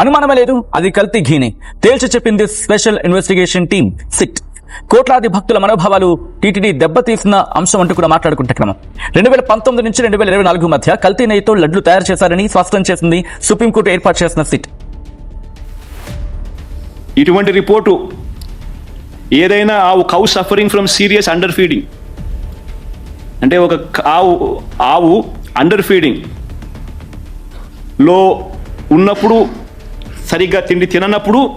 అనుమానమే లేదు అది కల్తీ ఘీనే. తేల్చి చెప్పింది స్పెషల్ ఇన్వెస్టిగేషన్ టీం సిట్. కోట్లాది భక్తుల మనోభావాలు టీటీడీ దెబ్బతీసిన అంశం అంటూ కూడా మాట్లాడుకుంటే క్రమం. రెండు వేల పంతొమ్మిది నుంచి రెండు వేల ఇరవై నాలుగు మధ్య కల్తీ నెయ్యితో లడ్లు తయారు చేశారని స్పష్టం చేసింది సుప్రీంకోర్టు ఏర్పాటు చేసిన సిట్. ఇటువంటి రిపోర్టు ఏదైనా ఆవు cow suffering from serious under feeding అంటే ఒక ఆవు ఆవు అండర్ ఫీడింగ్లో ఉన్నప్పుడు సరిగ్గా తిండి తిననప్పుడు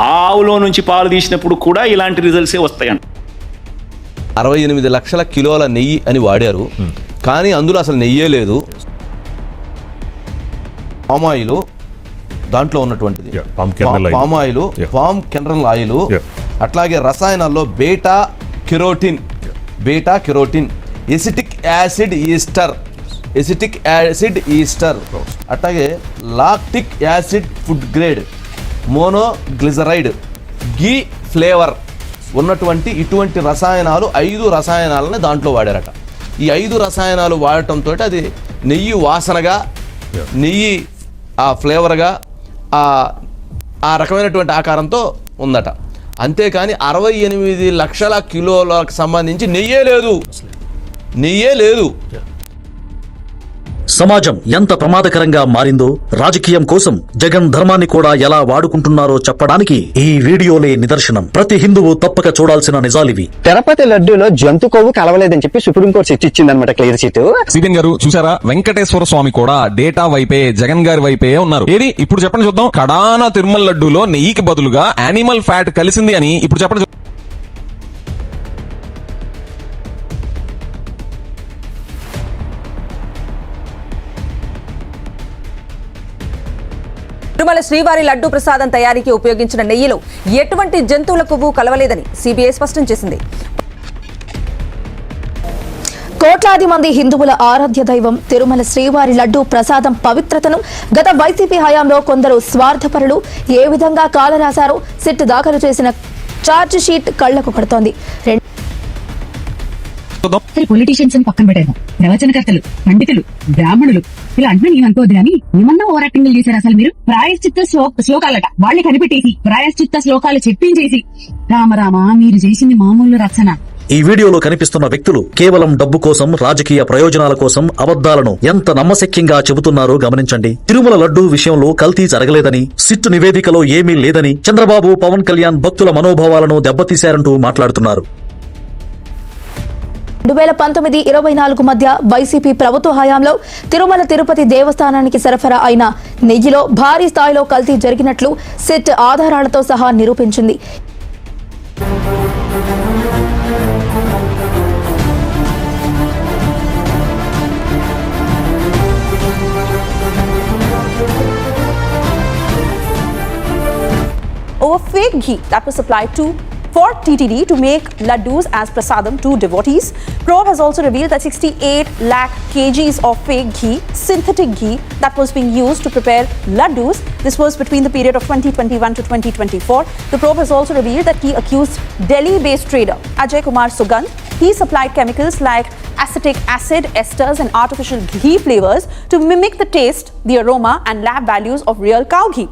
ఆవులో నుంచి పాలు తీసినప్పుడు కూడా ఇలాంటి రిజల్ట్సే వస్తాయంట. అరవై ఎనిమిది లక్షల కిలోల నెయ్యి అని వాడారు. కానీ అందులో అసలు నెయ్యే లేదు. పామ్ ఆయిల్ దాంట్లో ఉన్నటువంటిది. Oil. Palm oil Yeah. Palm kernel oil. అట్లాగే రసాయనాల్లో beta carotene. Beta carotene. Acetic acid ester acetic acid ester అట్లాగే lactic acid food grade monoglyceride ghee flavour ఉన్నటువంటి ఇటువంటి రసాయనాలు ఐదు రసాయనాలని దాంట్లో వాడారట. ఈ ఐదు రసాయనాలు వాడటంతో అది నెయ్యి వాసనగా నెయ్యి ఆ ఫ్లేవర్గా ఆ ఆ రకమైనటువంటి ఆకారంతో ఉందట. అంతేకాని అరవై ఎనిమిది లక్షల కిలోలకు సంబంధించి నెయ్యే లేదు. నెయ్యే లేదు. సమాజం ఎంత ప్రమాదకరంగా మారిందో రాజకీయం కోసం జగన్ ధర్మాన్ని కూడా ఎలా వాడుకుంటున్నారో చెప్పడానికి ఈ వీడియోలే నిదర్శనం. ప్రతి హిందువు తప్పక చూడాల్సిన నిజాలివి. తిరుపతి లడ్డూలో జంతు కొవ్వు కలవలేదని చెప్పి సుప్రీంకోర్టు శిక్ష ఇచ్చిందనమాట క్లియర్ చిట్ సిబిన్ గారు చూసారా? వెంకటేశ్వర స్వామి కూడా డేటా వైపే జగన్ గారి వైపే ఉన్నారు. ఏది? ఇప్పుడు చెప్పండి చూద్దాం. కడాన తిరుమల లడ్డూలో నెయ్యికి బదులుగా యానిమల్ ఫ్యాట్ కలిసింది అని ఇప్పుడు చెప్పండి తిరుమల శ్రీవారి లడ్డూ ప్రసాదం తయారీకి ఉపయోగించిన నెయ్యిలో ఎటువంటి జంతువుల కొవ్వు కలవలేదని సిబిఐ స్పష్టం చేసింది. కోట్లాది మంది హిందువుల ఆరాధ్య దైవం తిరుమల శ్రీవారి లడ్డూ ప్రసాదం పవిత్రతను గత వైసీపీ హయాంలో కొందరు స్వార్థపరులు ఏ విధంగా కాలరాశారో సిట్ దాఖలు చేసిన ఛార్జ్ షీట్ కళ్ళకు పడుతోంది. రెండు సరే పొలిటీషియన్స్ అని పక్కన పెట్టేద్దాం. ప్రవచనకర్తలు పండితులు బ్రాహ్మణులు ఇలా అంటే నేను అనుకోవద్దు కానీ ఏమన్నా ఓవర్ యాక్టింగ్ చేశారు అసలు మీరు? ప్రాయశ్చిత్త శ్లో- శ్లోకాలట. వాళ్ళని కనిపెట్టేసి ప్రాయశ్చిత్త శ్లోకాలు చెప్పించేసి రామ రామ మీరు చేసింది మామూలు రచన ఈ వీడియోలో కనిపిస్తున్న వ్యక్తులు కేవలం డబ్బు కోసం రాజకీయ ప్రయోజనాల కోసం అబద్ధాలను ఎంత నమ్మశక్యంగా చెబుతున్నారో గమనించండి. తిరుమల లడ్డూ విషయంలో కల్తీ జరగలేదని సిట్టు నివేదికలో ఏమీ లేదని చంద్రబాబు పవన్ కళ్యాణ్ భక్తుల మనోభావాలను దెబ్బతీశారంటూ మాట్లాడుతున్నారు. వేల పంతొమ్మిది ఇరవై నాలుగు మధ్య వైసీపీ ప్రభుత్వ హయాంలో తిరుమల తిరుపతి దేవస్థానానికి సరఫరా అయిన నెయ్యిలో భారీ స్థాయిలో కల్తీ జరిగినట్లు సిట్ ఆధారాలతో సహా నిరూపించింది. Over fake ghee that was supplied to for TTD to make laddus as prasadam to devotees. Probe has also revealed that 68 lakh kgs of fake ghee, synthetic ghee, that was being used to prepare laddus. This was between the period of 2021 to 2024. The probe has also revealed that he accused Delhi-based trader Ajay Kumar Sugandh. He supplied chemicals like acetic acid, esters, and artificial ghee flavors to mimic the taste, the aroma, and lab values of real cow ghee.